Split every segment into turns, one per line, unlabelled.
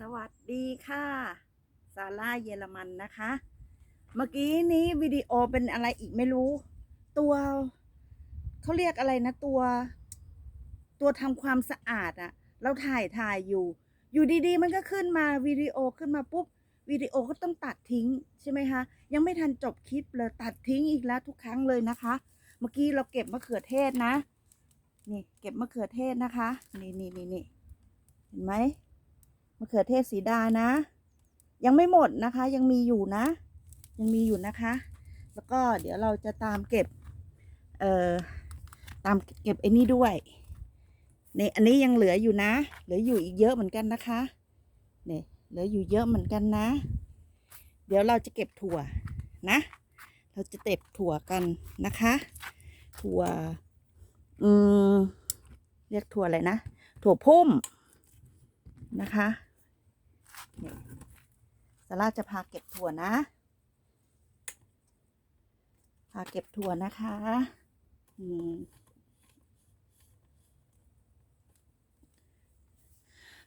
สวัสดีค่ะซาร่าเยอรมันนะคะ เมื่อกี้นี้วิดีโอเป็นอะไรอีกไม่รู้ ตัวเขาเรียกอะไรนะตัว ตัวทำความสะอาดอะเราถ่ายถ่ายอยู่ อยู่ดีๆ มันก็ขึ้นมาวิดีโอขึ้นมาปุ๊บวิดีโอก็ต้องตัดทิ้งใช่ไหมคะ ยังไม่ทันจบคลิปเลยตัดทิ้งอีกแล้วทุกครั้งเลยนะคะ เมื่อกี้เราเก็บมะเขือเทศนะ นี่เก็บมะเขือเทศนะคะ นี่นี่นี่นี่เห็นไหม มะเขือเทศสีดานะ ยังไม่หมดนะคะ ยังมีอยู่นะ ยังมีอยู่นะคะ แล้วก็เดี๋ยวเราจะตามเก็บ เอ่อ ตามเก็บไอ้นี่ด้วยนี่อันนี้ยังเหลืออยู่นะ เหลืออยู่อีกเยอะเหมือนกันนะคะนี่เหลืออยู่เยอะเหมือนกันนะ เดี๋ยวเราจะเก็บถั่วนะ เราจะเก็บถั่วกันนะคะ ถั่ว อืม เรียกถั่วอะไรนะ ถั่วพุ่มนะคะ นี่ซาร่าจะพาเก็บถั่วนะ พาเก็บถั่วนะคะ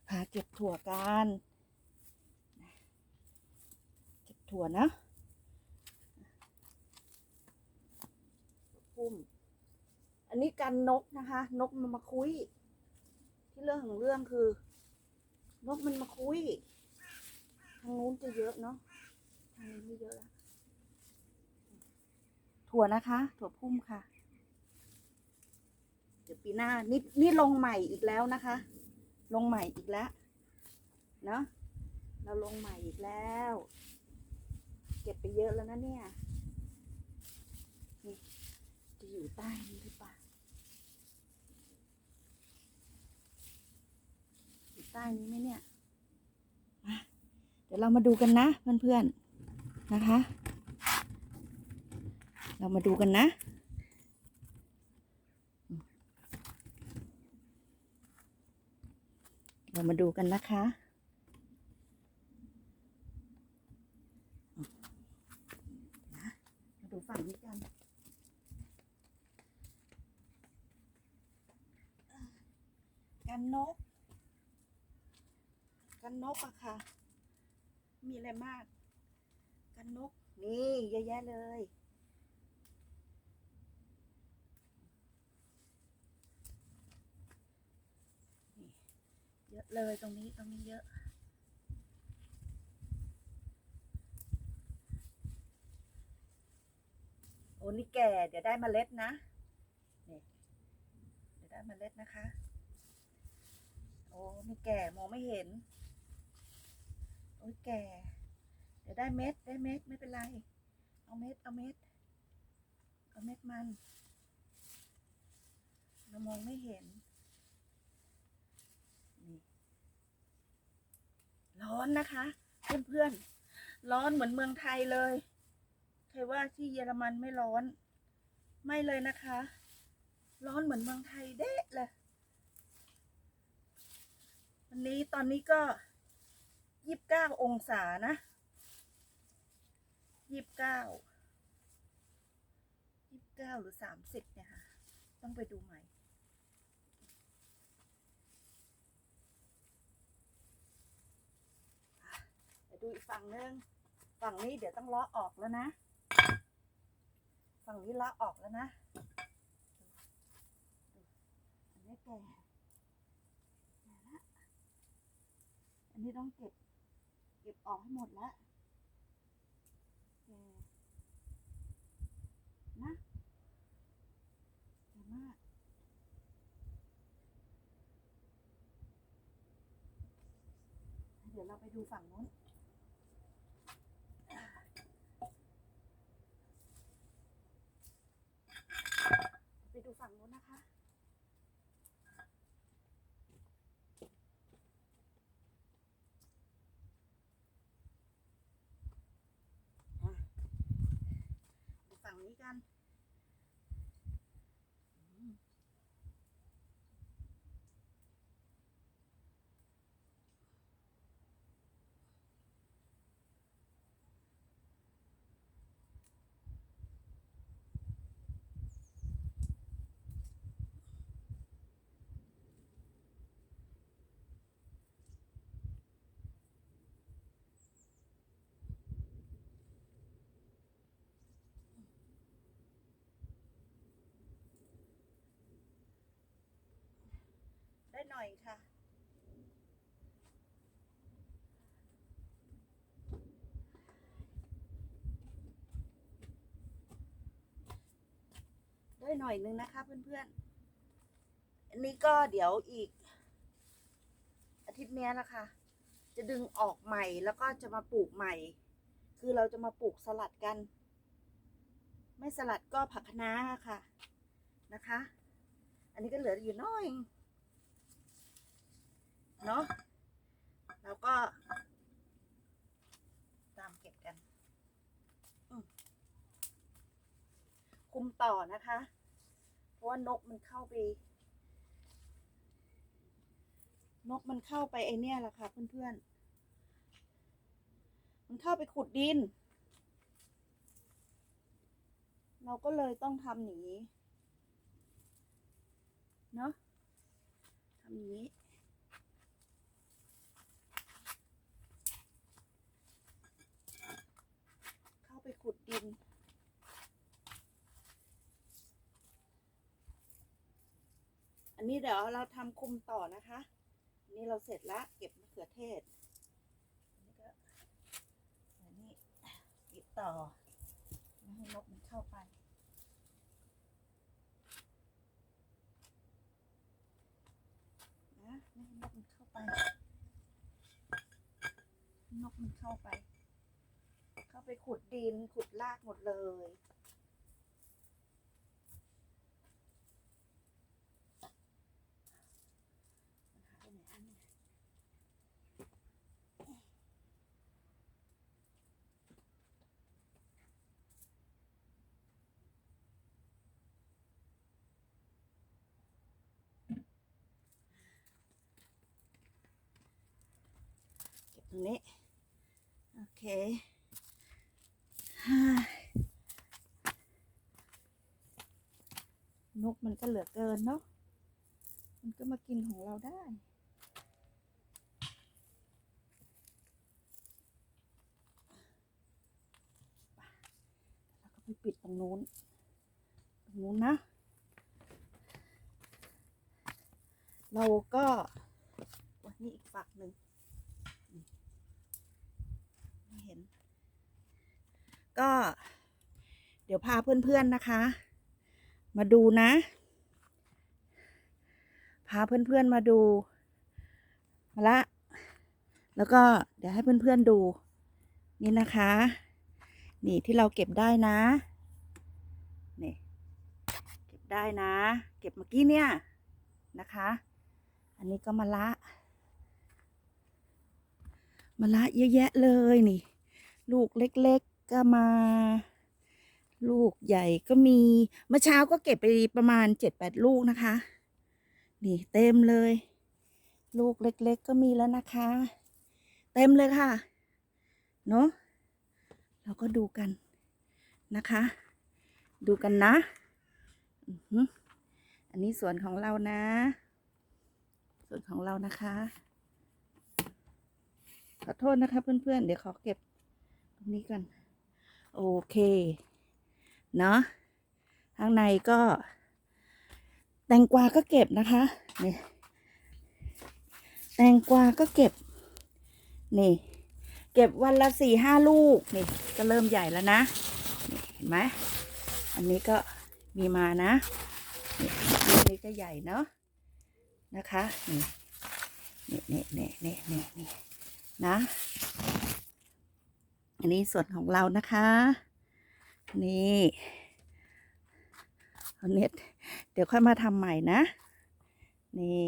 พาเก็บถั่วกัน เก็บถั่วนะพุ่มอันนี้กันนกนะคะ นกมันมาคุย ที่เรื่องของเรื่องคือ นกมันมาคุยางนู้นจะเยอะเนาะทางนี้ไม่เยอะแล้วถั่วนะคะ ถั่วพุ่มค่ะ เดี๋ยวปีหน้านี่นี่ลงใหม่อีกแล้วนะคะ ลงใหม่อีกแล้วเนาะเราลงใหม่อีกแล้ว เก็บไปเยอะแล้วนะเนี่ยนี่จะอยู่ใต้นี้หรือเปล่าอยู่ใต้นี้ไหมเนี่ยมา เดี๋ยวเรามาดูกันนะเพื่อนๆนะคะ เรามาดูกันนะเรามาดูกันนะคะ มาดูฝั่งนี้กัน กันนก กันนกอะค่ะ มีอะไรมาก กันนก นี่เยอะแยะเลย เยอะเลยตรงนี้ตรงนี้เยอะ โอ้นี่แก่ เดี๋ยวได้เมล็ดนะนี่เดี๋ยวได้เมล็ดนะคะ โอ้นี่แก่มองไม่เห็น โอ้ยแก่ เดี๋ยวได้เม็ดได้เม็ดไม่เป็นไร เอาเม็ดเอาเม็ดเอาเม็ดมัน เรามองไม่เห็น นี่ ร้อนนะคะ เพื่อนๆ ร้อนเหมือนเมืองไทยเลย ใครว่าที่เยอรมันไม่ร้อน ไม่เลยนะคะ ร้อนเหมือนเมืองไทยเด้เลยวันนี้ตอนนี้ก็าองศานะยี่สิบเก้ายี่สิบเก้าหรือสามสิบเนี่ยค่ะ ต้องไปดูใหม่เดี๋ยวดูอีกฝั่งนึง ฝั่งนี้เดี๋ยวต้องล้อออกแล้วนะ ฝั่งนี้ล้อออกแล้วนะ อันนี้แก่อันนี้ต้องเก็บ ก็บออกให้หมดแล้วแกนะแกมากเดี๋ยวเราไปดูฝั่งนู้น ไปดูฝั่งนู้นนะคะ อะดูฝั่งนี้ กัน ได้หน่อยค่ะ ได้หน่อยนึงนะคะเพื่อนๆ อันนี้ก็เดี๋ยวอีก อาทิตย์นี้ยละค่ะ จะดึงออกใหม่แล้วก็จะมาปลูกใหม่ คือเราจะมาปลูกสลัดกัน ไม่สลัดก็ผักคะน้าค่ะนะคะ อันนี้ก็เหลืออยู่น้อย เนาะแล้วก็ ตามเก็บกัน คุมต่อนะคะ เพราะว่านกมันเข้าไป นกมันเข้าไปไอเนี่ยแหละค่ะเพื่อนๆ มันเข้าไปขุดดิน เราก็เลยต้องทำอย่างนี้ เนาะทำอย่างนี้ เข้าไปขุ ดิน อันนี้เดี๋ยวเราทำคุมต่อนะคะ อันนี้เราเสร็จล้วเก็บมะเขือเทศ อันนี้ก็อันนี้เก็บต่อไม่ให้นกมันเข้าไปนะไม่ให้นกมันเข้าไป นกมันเข้าไป ไปขุดดินขุดรากหมดเลย เก็บตรงนี้ โอเค นกมันก็เหลือเกินเนาะ มันก็มากินของเราได้ แล้วก็ไปปิดตรงนู้น ตรงนู้นนะ เราก็วันนี้อีกฝักหนึ่ง ไม่เห็น ก็ เดี๋ยวพาเพื่อนๆนะคะ มาดูนะ พาเพื่อนๆมาดูมาละ แล้วก็เดี๋ยวให้เพื่อนๆดู นี่นะคะ นี่ที่เราเก็บได้นะ นี่ เก็บได้นะ เก็บเมื่อกี้เนี่ยนะคะ อันนี้ก็มาละมะละเยอะแยะเลยนี่ ลูกเล็ก ก็มา ลูกใหญ่ก็มีเมื่อเช้าก็เก็บไปประมาณเจ็ดแปดลูกนะคะ นี่เต็มเลย ลูกเล็กๆก็มีแล้วนะคะ เต็มเลยค่ะ เนาะเราก็ดูกันนะคะ ดูกันนะอันนี้สวนของเรานะสวนของเรานะคะ ขอโทษนะคะเพื่อนๆ เดี๋ยวขอเก็บตรงนี้กัน โอเค เนาะข้างในก็ แตงกวาก็เก็บนะคะนี่แตงกวาก็เก็บ นี่ เก็บวันละสี่ห้าลูก นี่ ก็เริ่มใหญ่แล้วนะนี่เห็นไหมอันนี้ก็มีมานะนี่อันนี้ก็ใหญ่เนาะนะคะ นี่นี่นี่นี่นี่นี่นี่นะ อันนี้ส่วนของเรานะคะ นี่เน็ตเดี๋ยวค่อยมาทำใหม่นะ นี่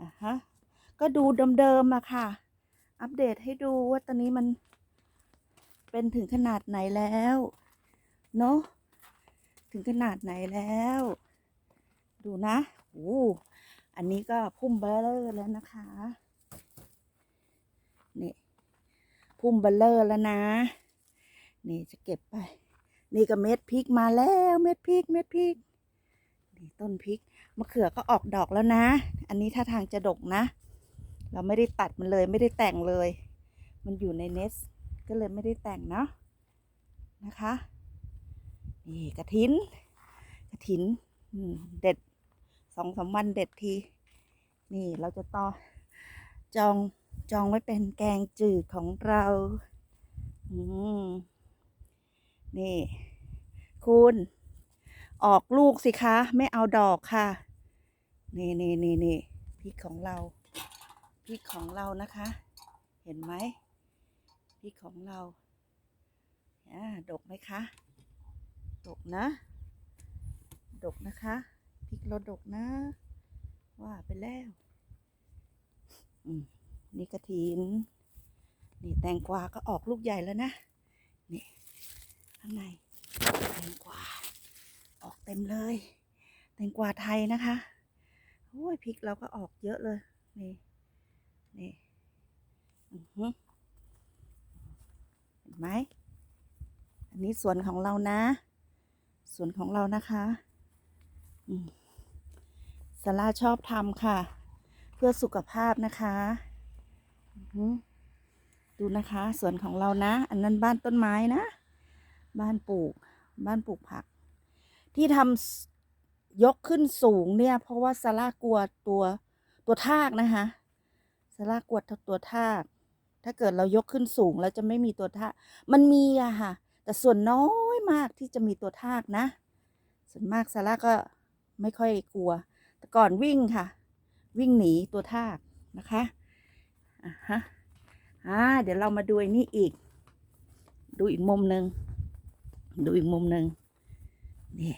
อะฮะก็ดูเดิมๆอะค่ะ อัปเดตให้ดูว่าตอนนี้มันเป็นถึงขนาดไหนแล้วเนาะถึงขนาดไหนแล้ว ดูนะโอ้อันนี้ก็พุ่มเบลเลอร์แล้วนะคะ นี่ พุ่มเบลเลอร์แล้วนะ นี่จะเก็บไป นี่ก็เม็ดพริกมาแล้วเม็ดพริกเม็ดพริกนี่ต้นพริกมะเขือก็ออกดอกแล้วนะ อันนี้ท่าทางจะดกนะ เราไม่ได้ตัดมันเลยไม่ได้แต่งเลย มันอยู่ในเนสก็เลยไม่ได้แต่งเนาะนะคะนี่กระถินกระถินเด็ดสองสามวันเด็ดที นี่เราจะต่อจอง จองไว้เป็นแกงจืดของเราอืมนี่ คุณ ออกลูกสิคะ ไม่เอาดอกค่ะ นี่นี่นี่นี่พริกของเราพริกของเรานะคะ เห็นไหมพริกของเราอ่าดกไหมคะดกนะ ดกนะคะพริกเราดกนะ ว่าไปแล้ว อืม นี่กระถิน นี่แตงกวาก็ออกลูกใหญ่แล้วนะ นี่ข้างในแตงกวาออกเต็มเลย แตงกวาไทยนะคะ โอ้ยพริกเราก็ออกเยอะเลย นี่ นี่อือหือเห็นไหม อันนี้สวนของเรานะ สวนของเรานะคะสาราชอบทำค่ะ เพื่อสุขภาพนะคะ ดูนะคะสวนของเรานะ อันนั้นบ้านต้นไม้นะ บ้านปลูก บ้านปลูกผัก ที่ทำยกขึ้นสูงเนี่ย เพราะว่าซาร่ากลัวตัวตัวทากนะคะซาร่ากลัวตัวทาก ถ้าเกิดเรายกขึ้นสูงแล้วจะไม่มีตัวทาก มันมีอะค่ะ แต่ส่วนน้อยมากที่จะมีตัวทากนะ ส่วนมากซาร่าก็ไม่ค่อยกลัว แต่ก่อนวิ่งค่ะ วิ่งหนีตัวทากนะคะ อะฮะอ่าเดี๋ยวเรามาดูอ้นี่อีก ดูอีกมุมหนึ่งดูอีกมุมหนึ่งนี่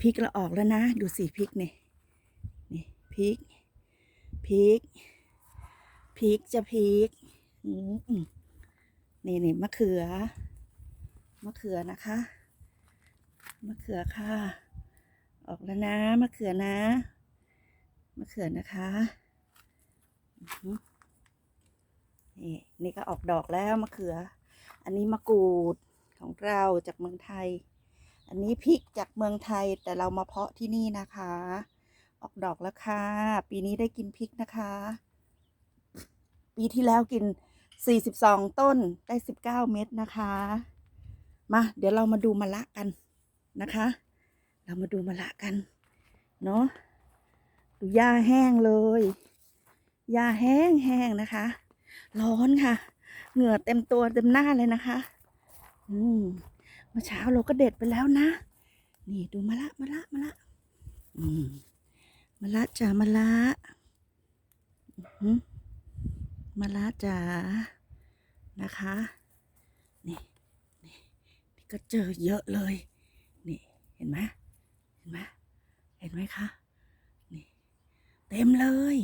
พริกเราออกแล้วนะ ดูสิพริกนี่นี่พริกพริกพริกจะพริกนี่นี่มะเขือมะเขือนะคะมะเขือค่ะ ออกแล้วนะมะเขือนะมะเขือนะคะ นี่นี่ก็ออกดอกแล้วมะเขือ อันนี้มะกรูดของเราจากเมืองไทย อันนี้พริกจากเมืองไทยแต่เรามาเพาะที่นี่นะคะ ออกดอกแล้วค่ะ ปีนี้ได้กินพริกนะคะ ปีที่แล้วกิน 42 ต้นได้ 19 เม็ดนะคะ มาเดี๋ยวเรามาดูมะละกันนะคะ เรามาดูมะละกัน เนาะดูหญ้าแห้งเลยหญ้าแห้งแห้งนะคะ ร้อนค่ะ เหงื่อเต็มตัวเต็มหน้าเลยนะคะ อืมเมื่อเช้าเราก็เด็ดไปแล้วนะ นี่ดูมะละมะละมะละอืมมะละจ้ามะละอื้อหือมะละจ๋านะคะนี่นี่นี่ก็เจอเยอะเลย นี่เห็นไหมเห็นไหมเห็นไหมคะนี่เต็มเลย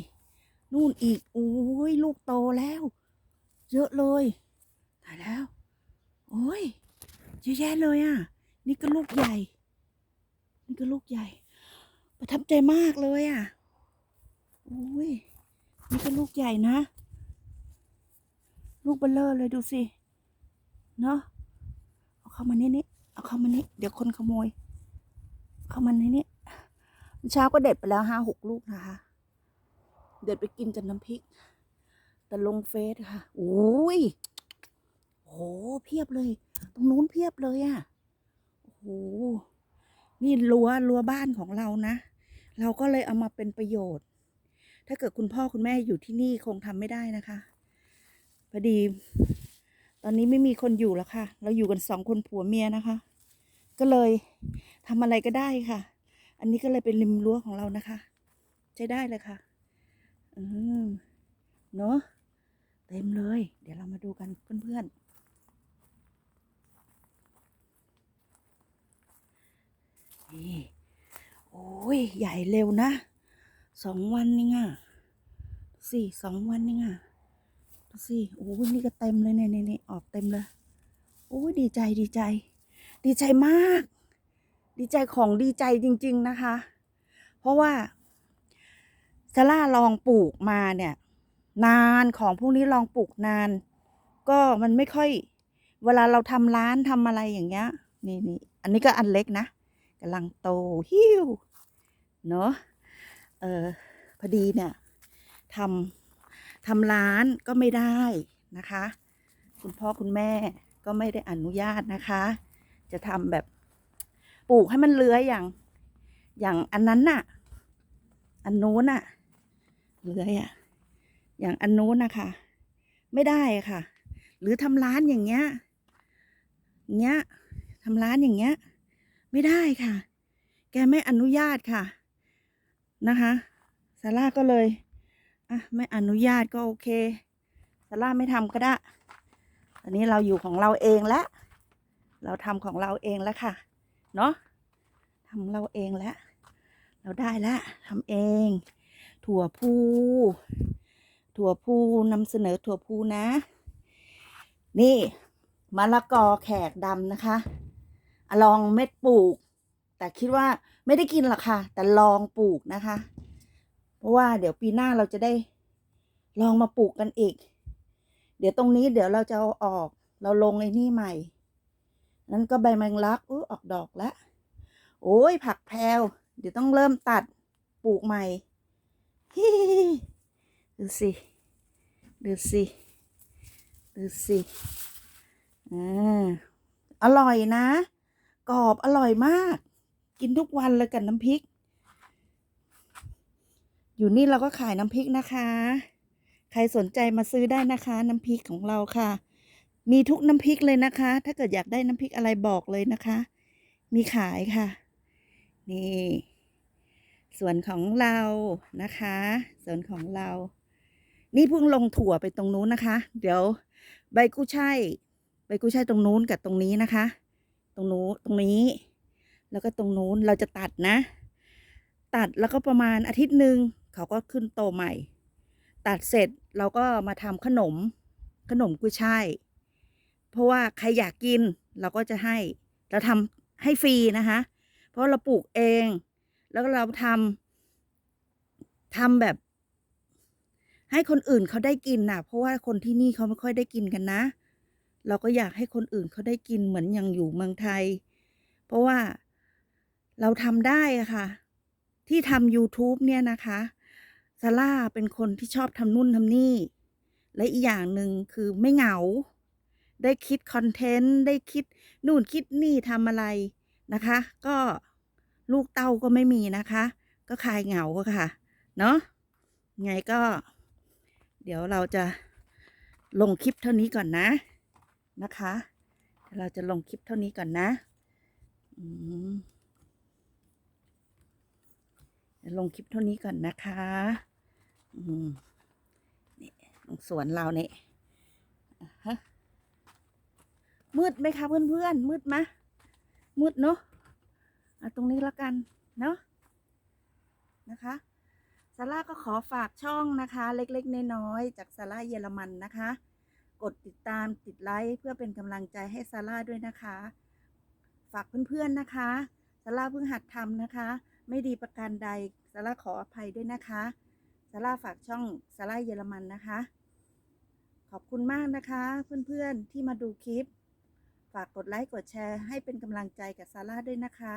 นู่นอีกโอ้ยลูกโตแล้ว เยอะเลยตายแล้ว โอ้ยเยอะแยะเลยอะ นี่ก็ลูกใหญ่ นี่ก็ลูกใหญ่ ประทับใจมากเลยอะโอ้ยนี่ก็ลูกใหญ่นะ ลูกเบลเลอร์เลยดูสิ เนาะเอาเข้ามานี่นี่เอาเข้ามานี่เดี๋ยวคนขโมย เข้ามาในนี้เช้าก็เด็ดไปแล้วห้าหกลูกนะคะ เด็ดไปกินกับน้ำพริก แต่ลงเฟซค่ะโอ้ยโหเพียบเลย ตรงนู้นเพียบเลยอะ่ะโอ้โหนี่รั้วรั้วบ้านของเรานะ เราก็เลยเอามาเป็นประโยชน์ ถ้าเกิดคุณพ่อคุณแม่อยู่ที่นี่คงทำไม่ได้นะคะพอดี ตอนนี้ไม่มีคนอยู่แล้วค่ะ เราอยู่กันสองคนผัวเมียนะคะ ก็เลยทำอะไรก็ได้ค่ะ อันนี้ก็เลยเป็นริมรั้วของเรานะคะ ใช้ได้เลยค่ะ อืมเนอะเต็มเลย เดี๋ยวเรามาดูกันเพื่อนๆนี่โอ้ย ใหญ่เร็วนะ สองวันนี่อะดูสิสองวันนี่อะดูสิโอ้ยนี่ก็เต็มเลยเนี่ยนี่ออกเต็มเลย โอ้ยดีใจดีใจ ดีใจมาก ดีใจของดีใจจริง ๆนะคะ เพราะว่า ซาร่าลองปลูกมาเนี่ย นานของพวกนี้ลองปลูกนาน ก็มันไม่ค่อย เวลาเราทำร้านทำอะไรอย่างเงี้ย นี่นี่อันนี้ก็อันเล็กนะกำลังโตหิวเนาะเออพอดีเนี่ยทำทำร้านก็ไม่ได้นะคะ คุณพ่อคุณแม่ก็ไม่ได้อนุญาตนะคะ จะทำแบบปลูกให้มันเลื้อยอย่าง อย่างอันนั้นน่ะ อันนู้นน่ะ เลื้อยอะอย่างอันนู้นนะคะ ไม่ได้ค่ะ หรือทำร้านอย่างเงี้ยอย่างเงี้ยทำร้านอย่างเงี้ย ไม่ได้ค่ะ แกไม่อนุญาตค่ะนะคะซาร่าก็เลยอะไม่อนุญาตก็โอเคซาร่าไม่ทำก็ได้ตอนนี้เราอยู่ของเราเองแล้วเราทำของเราเองแล้วค่ะ เนาะทำเราเองแล้ว เราได้แล้วทำเอง ถั่วพูถั่วพูนำเสนอถั่วพูนะ นี่มะละกอแขกดำนะคะอลองเม็ดปลูก แต่คิดว่าไม่ได้กินหรอกค่ะ แต่ลองปลูกนะคะ เพราะว่าเดี๋ยวปีหน้าเราจะได้ลองมาปลูกกันอีก เดี๋ยวตรงนี้เดี๋ยวเราจะเอาออก เราลงไอ้นี่ใหม่ นั้นก็ใบแมงลักอู้ออกดอกแล้ว โอ้ยผักแพรวเดี๋ยวต้องเริ่มตัดปลูกใหม่ ดูสิ ดูสิ ดูสิอ่าอร่อยนะ กรอบอร่อยมาก กินทุกวันเลยกับน้ำพริก อยู่นี่เราก็ขายน้ำพริกนะคะ ใครสนใจมาซื้อได้นะคะ น้ำพริกของเราค่ะ มีทุกน้ำพริกเลยนะคะ ถ้าเกิดอยากได้น้ำพริกอะไรบอกเลยนะคะ มีขายค่ะ นี่ ส่วนของเรานะคะส่วนของเรา นี่เพิ่งลงถั่วไปตรงนู้นนะคะ เดี๋ยวใบกุ้ยช่ายใบกุ้ยช่ายตรงนู้นกับตรงนี้นะคะ ตรงนู้นตรงนี้ แล้วก็ตรงนู้นเราจะตัดนะ ตัดแล้วก็ประมาณอาทิตย์หนึ่งเขาก็ขึ้นโตใหม่ ตัดเสร็จเราก็มาทำขนมขนมกุ้ยช่ายเพราะว่าใครอยากกินเราก็จะให้ เราทำให้ฟรีนะคะ เพราะเราปลูกเอง แล้วเราทำทำแบบ ให้คนอื่นเขาได้กินนะเพราะว่าคนที่นี่เขาไม่ค่อยได้กินกันนะ เราก็อยากให้คนอื่นเขาได้กินเหมือนอย่างอยู่เมืองไทย เพราะว่าเราทำได้ค่ะ ที่ทำ YouTube เนี่ยนะคะซาร่าเป็นคนที่ชอบทำนู่นทำนี่ และอีกอย่างหนึ่งคือไม่เหงา ได้คิดคอนเทนต์ ได้คิดนู่นคิดนี่ทำอะไรนะคะ ก็ ลูกเต้าก็ไม่มีนะคะ ก็คลายเหงาค่ะ เนาะไงก็ เดี๋ยวเราจะลงคลิปเท่านี้ก่อนนะนะคะ เราจะลงคลิปเท่านี้ก่อนนะลงคลิปเท่านี้ก่อนนะคะนี่สวนเราเนี่ยมืดไหมคะเพื่อนๆมืดไหมมืดเนาะ ตรงนี้แล้วกันเนาะนะคะซาร่าก็ขอฝากช่องนะคะ เล็กๆน้อยๆจากซาร่าเยอรมันนะคะ กดติดตามติดไลค์เพื่อเป็นกำลังใจให้ซาร่าด้วยนะคะ ฝากเพื่อนๆนะคะซาร่าเพิ่งหัดทำนะคะ ไม่ดีประการใดซาร่าขออภัยด้วยนะคะซาร่าฝากช่องซาร่าเยอรมันนะคะ ขอบคุณมากนะคะ เพื่อนๆที่มาดูคลิป ฝากกดไลค์กดแชร์ให้เป็นกำลังใจกับซาร่าด้วยนะคะ